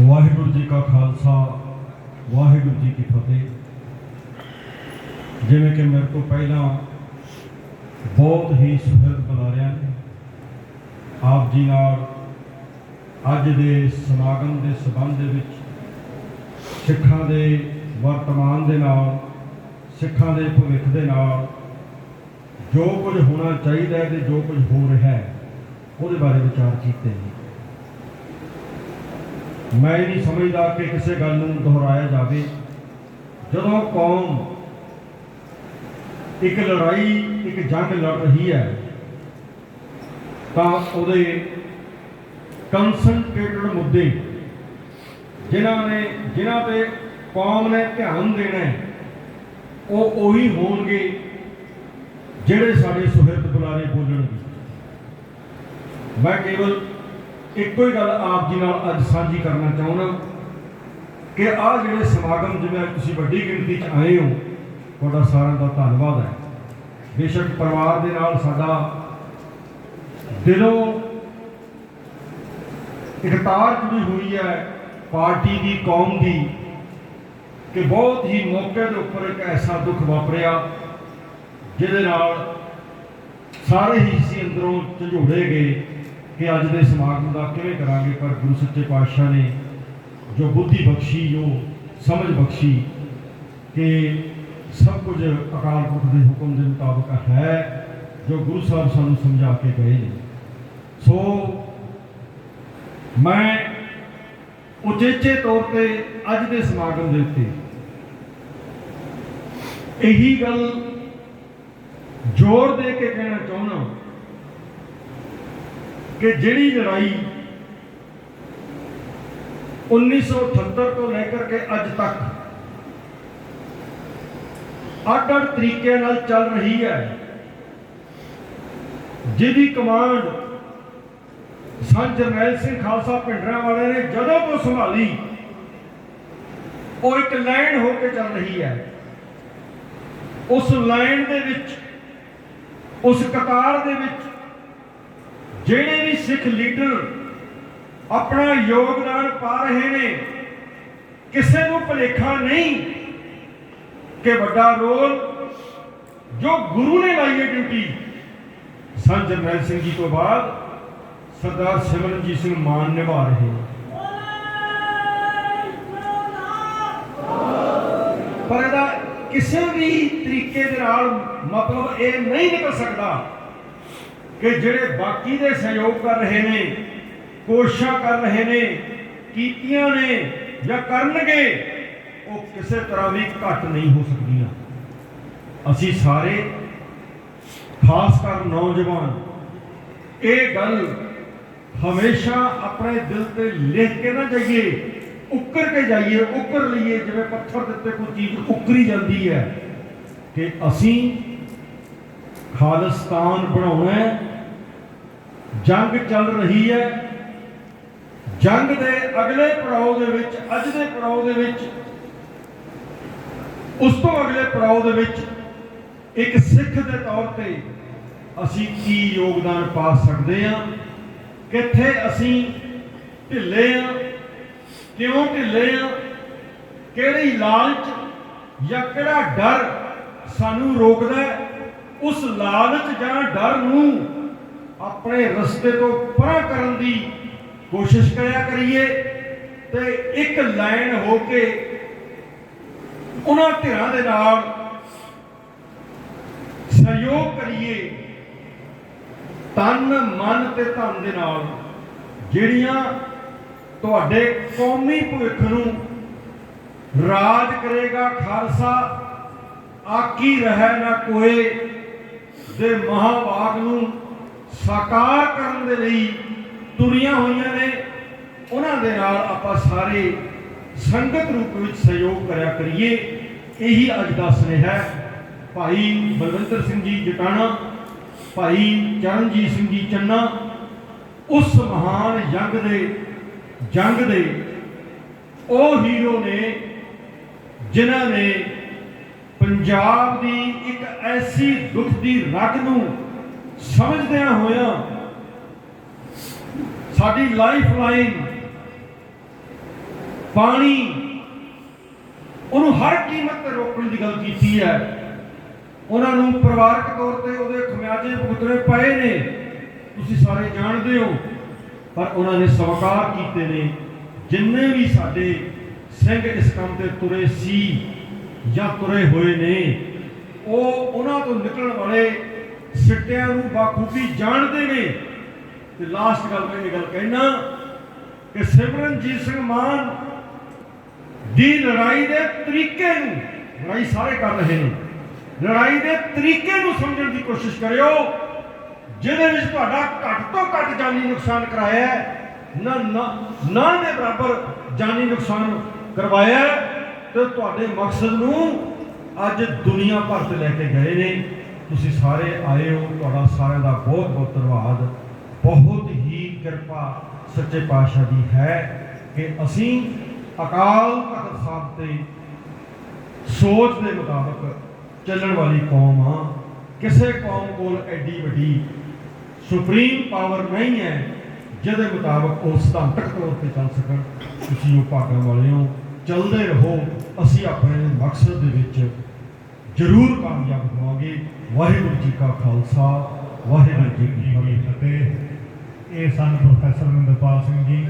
ਵਾਹਿਗੁਰੂ ਜੀ ਕਾ ਖਾਲਸਾ, ਵਾਹਿਗੁਰੂ ਜੀ ਕੀ ਫਤਿਹ। ਜਿਵੇਂ ਕਿ ਮੇਰੇ ਤੋਂ ਪਹਿਲਾਂ ਬਹੁਤ ਹੀ ਸੁਹਿਰਦ ਬੁਲਾਰਿਆਂ ਨੇ ਆਪ ਜੀ ਨਾਲ ਅੱਜ ਦੇ ਸਮਾਗਮ ਦੇ ਸਬੰਧ ਦੇ ਵਿੱਚ ਸਿੱਖਾਂ ਦੇ ਵਰਤਮਾਨ ਦੇ ਨਾਲ, ਸਿੱਖਾਂ ਦੇ ਭਵਿੱਖ ਦੇ ਨਾਲ ਜੋ ਕੁਝ ਹੋਣਾ ਚਾਹੀਦਾ ਹੈ ਤੇ ਜੋ ਕੁਝ ਹੋ ਰਿਹਾ ਹੈ, ਉਹਦੇ ਬਾਰੇ ਵਿਚਾਰ ਕੀਤੇ ਨੇ। ਮੈਂ ਇਹ ਨਹੀਂ ਸਮਝਦਾ ਕਿ ਕਿਸੇ ਗੱਲ ਨੂੰ ਦੁਹਰਾਇਆ ਜਾਵੇ। ਜਦੋਂ ਕੌਮ ਇੱਕ ਲੜਾਈ, ਇੱਕ ਜੰਗ ਲੜ ਰਹੀ ਹੈ, ਤਾਂ ਉਹਦੇ ਕਨਸੈਂਟਰੇਟਡ ਮੁੱਦੇ ਜਿਨ੍ਹਾਂ ਨੇ, ਜਿਨ੍ਹਾਂ ਤੇ ਕੌਮ ਨੇ ਧਿਆਨ ਦੇਣਾ ਉਹ ਉਹੀ ਹੋਣਗੇ ਜਿਹੜੇ ਸਾਡੇ ਸੁਹਿਰਦ ਬੁਲਾਰੇ ਬੋਲਣਗੇ। ਮੈਂ ਕੇਵਲ ਇੱਕੋ ਹੀ ਗੱਲ ਆਪ ਜੀ ਨਾਲ ਅੱਜ ਸਾਂਝੀ ਕਰਨਾ ਚਾਹੁੰਦਾ। ਕਿ ਆਹ ਜਿਹੜੇ ਸਮਾਗਮ ਜਿਵੇਂ ਤੁਸੀਂ ਵੱਡੀ ਗਿਣਤੀ 'ਚ ਆਏ ਹੋ, ਤੁਹਾਡਾ ਸਾਰਿਆਂ ਦਾ ਧੰਨਵਾਦ ਹੈ। ਬੇਸ਼ੱਕ ਪਰਿਵਾਰ ਦੇ ਨਾਲ ਸਾਡਾ ਦਿਲੋਂ ਇਕਤਾਰ ਜੁੜੀ ਹੋਈ ਹੈ, ਪਾਰਟੀ ਦੀ, ਕੌਮ ਦੀ, ਕਿ ਬਹੁਤ ਹੀ ਮੌਕੇ ਦੇ ਉੱਪਰ ਇੱਕ ਐਸਾ ਦੁੱਖ ਵਾਪਰਿਆ, ਜਿਹਦੇ ਨਾਲ ਸਾਰੇ ਹੀ ਸੀ ਅੰਦਰੋਂ ਝੰਜੋੜੇ ਗਏ। ਕਿ ਅੱਜ ਦੇ ਸਮਾਗਮ ਦਾ ਕਿਵੇਂ ਕਰਾਂਗੇ? ਪਰ ਗੁਰੂ ਸੱਚੇ ਪਾਤਸ਼ਾਹ ਨੇ ਜੋ ਬੁੱਧੀ ਬਖਸ਼ੀ, ਜੋ ਸਮਝ ਬਖਸ਼ੀ ਕਿ ਸਭ ਕੁਝ ਅਕਾਲ ਪੁਰਖ ਦੇ ਹੁਕਮ ਦੇ ਮੁਤਾਬਕ ਹੈ, ਜੋ ਗੁਰੂ ਸਾਹਿਬ ਸਾਨੂੰ ਸਮਝਾ ਕੇ ਗਏ ਨੇ। ਸੋ ਮੈਂ ਉਚੇਚੇ ਤੌਰ ਤੇ ਅੱਜ ਦੇ ਸਮਾਗਮ ਦੇ ਉੱਤੇ ਇਹੀ ਗੱਲ ਜ਼ੋਰ ਦੇ ਕੇ ਕਹਿਣਾ ਚਾਹੁੰਦਾ ਕਿ ਜਿਹੜੀ ਲੜਾਈ 1978 ਤੋਂ ਲੈ ਕਰਕੇ ਅੱਜ ਤੱਕ ਅੱਡ-ਅੱਡ ਤਰੀਕਿਆਂ ਨਾਲ ਚੱਲ ਰਹੀ ਹੈ, ਜਿਹਦੀ ਕਮਾਂਡ ਸੰਤ ਜਰਨੈਲ ਸਿੰਘ ਖਾਲਸਾ ਪਿੰਡਰਾਂ ਵਾਲੇ ਨੇ ਜਦੋਂ ਤੋਂ ਸੰਭਾਲੀ, ਉਹ ਇੱਕ ਲਾਈਨ ਹੋ ਕੇ ਚੱਲ ਰਹੀ ਹੈ। ਉਸ ਲਾਈਨ ਦੇ ਵਿੱਚ, ਉਸ ਕਤਾਰ ਦੇ ਵਿੱਚ ਜਿਹੜੇ ਵੀ ਸਿੱਖ ਲੀਡਰ ਆਪਣਾ ਯੋਗਦਾਨ ਪਾ ਰਹੇ ਨੇ, ਕਿਸੇ ਨੂੰ ਭੁਲੇਖਾ ਨਹੀਂ ਕਿ ਵੱਡਾ ਰੋਲ ਜੋ ਗੁਰੂ ਨੇ ਲਾਈ ਹੈ ਡਿਊਟੀ, ਸੰਤ ਜਰਨੈਲ ਸਿੰਘ ਜੀ ਤੋਂ ਬਾਅਦ ਸਰਦਾਰ ਸਿਮਰਨਜੀਤ ਸਿੰਘ ਮਾਨ ਨਿਭਾ ਰਹੇ ਪਰ ਇਹਦਾ ਕਿਸੇ ਵੀ ਤਰੀਕੇ ਦੇ ਨਾਲ ਮਤਲਬ ਇਹ ਨਹੀਂ ਨਿਕਲ ਸਕਦਾ ਕਿ ਜਿਹੜੇ ਬਾਕੀ ਦੇ ਸਹਿਯੋਗ ਕਰ ਰਹੇ ਨੇ, ਕੋਸ਼ਿਸ਼ਾਂ ਕਰ ਰਹੇ ਨੇ, ਕੀਤੀਆਂ ਨੇ ਜਾਂ ਕਰਨਗੇ, ਉਹ ਕਿਸੇ ਤਰ੍ਹਾਂ ਵੀ ਘੱਟ ਨਹੀਂ ਹੋ ਸਕਦੀਆਂ। ਅਸੀਂ ਸਾਰੇ ਖਾਸ ਕਰ ਨੌਜਵਾਨ, ਇਹ ਗੱਲ ਹਮੇਸ਼ਾ ਆਪਣੇ ਦਿਲ ਤੇ ਲਿਖ ਕੇ ਨਾ ਜਾਈਏ, ਉੱਕਰ ਕੇ ਜਾਈਏ, ਉੱਕਰ ਲਈਏ, ਜਿਵੇਂ ਪੱਥਰ ਦੇ ਉੱਤੇ ਕੋਈ ਚੀਜ਼ ਉੱਕਰੀ ਜਾਂਦੀ ਹੈ ਕਿ ਅਸੀਂ ਖਾਲਿਸਤਾਨ ਬਣਾਉਣਾ ਹੈ ਜੰਗ ਚੱਲ ਰਹੀ ਹੈ। ਜੰਗ ਦੇ ਅਗਲੇ ਪੜਾਅ ਦੇ ਵਿੱਚ, ਅੱਜ ਦੇ ਪੜਾਅ ਦੇ ਵਿੱਚ, ਉਸ ਤੋਂ ਅਗਲੇ ਪੜਾਅ ਦੇ ਵਿੱਚ ਇੱਕ ਸਿੱਖ ਦੇ ਤੌਰ ਤੇ ਅਸੀਂ ਕੀ ਯੋਗਦਾਨ ਪਾ ਸਕਦੇ ਹਾਂ? ਕਿੱਥੇ ਅਸੀਂ ਢਿੱਲੇ ਆ ਕਿਉਂ ਢਿੱਲੇ ਆ ਕਿਹੜੀ ਲਾਲਚ ਜਾਂ ਕਿਹੜਾ ਡਰ ਸਾਨੂੰ ਰੋਕਦਾ ਉਸ ਲਾਲਚ ਜਾਂ ਡਰ ਨੂੰ ਆਪਣੇ ਰਸਤੇ ਤੋਂ ਪਰਾਂ ਕਰਨ ਦੀ ਕੋਸ਼ਿਸ਼ ਕਰਿਆ ਕਰੀਏ ਤੇ ਇੱਕ ਲਾਈਨ ਹੋ ਕੇ ਉਹਨਾਂ ਧਿਰਾਂ ਦੇ ਨਾਲ ਸਹਿਯੋਗ ਕਰੀਏ ਤਨ, ਮਨ ਤੇ ਧਨ ਦੇ ਨਾਲ, ਜਿਹੜੀਆਂ ਤੁਹਾਡੇ ਕੌਮੀ ਭਵਿੱਖ ਨੂੰ ਰਾਜ ਕਰੇਗਾ, ਖਾਲਸਾ, ਆਕੀ ਰਹਿ ਨਾ ਕੋਏ ਦੇ ਮਹਾਵਾਕ ਨੂੰ ਸਾਕਾਰ ਕਰਨ ਦੇ ਲਈ ਤੁਰੀਆਂ ਹੋਈਆਂ ਨੇ। ਉਹਨਾਂ ਦੇ ਨਾਲ ਆਪਾਂ ਸਾਰੇ ਸੰਗਤ ਰੂਪ ਵਿੱਚ ਸਹਿਯੋਗ ਕਰਿਆ ਕਰੀਏ। ਇਹੀ ਅੱਜ ਦਾ ਸੁਨੇਹਾ ਹੈ। ਭਾਈ ਬਲਵੰਤਰ ਸਿੰਘ ਜੀ ਜਟਾਣਾ, ਭਾਈ ਚਰਨਜੀਤ ਸਿੰਘ ਜੀ ਚੰਨਾ, ਉਸ ਮਹਾਨ ਜੰਗ ਦੇ ਜੰਗ ਦੇ ਉਹ ਹੀਰੋ ਨੇ ਜਿਨ੍ਹਾਂ ਨੇ ਪੰਜਾਬ ਦੀ ਇੱਕ ਐਸੀ ਦੁੱਖ ਦੀ ਰਗ ਨੂੰ ਸਮਝਦਿਆਂ ਹੋਇਆਂ। ਸਾਡੀ ਲਾਈਫ ਲਾਈਨ ਪਾਣੀ, ਉਹਨੂੰ ਹਰ ਕੀਮਤ ਤੇ ਰੋਕਣ ਦੀ ਗੱਲ ਕੀਤੀ ਹੈ। ਉਹਨਾਂ ਨੂੰ ਪਰਿਵਾਰਕ ਤੌਰ ਤੇ ਉਹਦੇ ਖਮਿਆਜੇ ਭੁਗਤਣੇ ਪਏ ਨੇ। ਤੁਸੀਂ ਸਾਰੇ ਜਾਣਦੇ ਹੋ, ਪਰ ਉਹਨਾਂ ਨੇ ਸਵਾਕਾਰ ਕੀਤੇ ਨੇ। ਜਿੰਨੇ ਵੀ ਸਾਡੇ ਸਿੰਘ ਇਸ ਕੰਮ ਤੇ ਤੁਰੇ ਸੀ ਜਾਂ ਤੁਰੇ ਹੋਏ ਨੇ, ਉਹ ਉਹਨਾਂ ਤੋਂ ਨਿਕਲਣ ਵਾਲੇ ਸਿੱਟਿਆਂ ਨੂੰ ਬਾਖੂਬੀ ਜਾਣਦੇ ਨੇ। ਤੇ ਲਾਸਟ ਗੱਲ ਮੈਂ ਇਹ ਗੱਲ ਕਹਿਣਾ ਕਿ ਸਿਮਰਨਜੀਤ ਸਿੰਘ ਮਾਨ ਦੀ ਲੜਾਈ ਦੇ ਤਰੀਕੇ ਨੂੰ, ਲੜਾਈ ਸਾਰੇ ਕਰ ਰਹੇ ਨੇ। ਲੜਾਈ ਦੇ ਤਰੀਕੇ ਨੂੰ ਸਮਝਣ ਦੀ ਕੋਸ਼ਿਸ਼ ਕਰਿਓ, ਜਿਹਦੇ ਵਿੱਚ ਤੁਹਾਡਾ ਘੱਟ ਤੋਂ ਘੱਟ ਜਾਨੀ ਨੁਕਸਾਨ ਕਰਾਇਆ ਨਾ ਨਾ ਦੇ ਬਰਾਬਰ ਜਾਨੀ ਨੁਕਸਾਨ ਕਰਵਾਇਆ ਤੇ ਤੁਹਾਡੇ ਮਕਸਦ ਨੂੰ ਅੱਜ ਦੁਨੀਆ ਭਰ ਤੇ ਲੈ ਕੇ ਗਏ ਨੇ। ਤੁਸੀਂ ਸਾਰੇ ਆਏ ਹੋ, ਤੁਹਾਡਾ ਸਾਰਿਆਂ ਦਾ ਬਹੁਤ ਬਹੁਤ ਧੰਨਵਾਦ। ਬਹੁਤ ਹੀ ਕਿਰਪਾ ਸੱਚੇ ਪਾਤਸ਼ਾਹ ਦੀ ਹੈ ਕਿ ਅਸੀਂ ਅਕਾਲ ਤਖਤ ਸਾਹਿਬ ਤੇ ਸੋਚ ਦੇ ਮੁਤਾਬਕ ਚੱਲਣ ਵਾਲੀ ਕੌਮ ਆ ਕਿਸੇ ਕੌਮ ਕੋਲ ਐਡੀ ਵੱਡੀ ਸੁਪਰੀਮ ਪਾਵਰ ਨਹੀਂ ਹੈ ਜਿਹਦੇ ਮੁਤਾਬਕ ਉਹ ਸਿਧਾਂਤਕ ਤੌਰ ਤੇ ਚੱਲ ਸਕਣ। ਤੁਸੀਂ ਉਹ ਭਾਗਾਂ ਵਾਲੇ ਹੋ, ਚੱਲਦੇ ਰਹੋ। ਅਸੀਂ ਆਪਣੇ ਮਕਸਦ ਦੇ ਵਿੱਚ ਜ਼ਰੂਰ ਕਾਮਯਾਬ ਹੋਵਾਂਗੇ ਵਾਹਿਗੁਰੂ ਜੀ ਕਾ ਖਾਲਸਾ, ਵਾਹਿਗੁਰੂ ਜੀ ਕੀ ਜੀ ਫਤਿਹ। ਇਹ ਸਨ ਪ੍ਰੋਫੈਸਰ ਮਨਿੰਦਰਪਾਲ ਸਿੰਘ ਜੀ।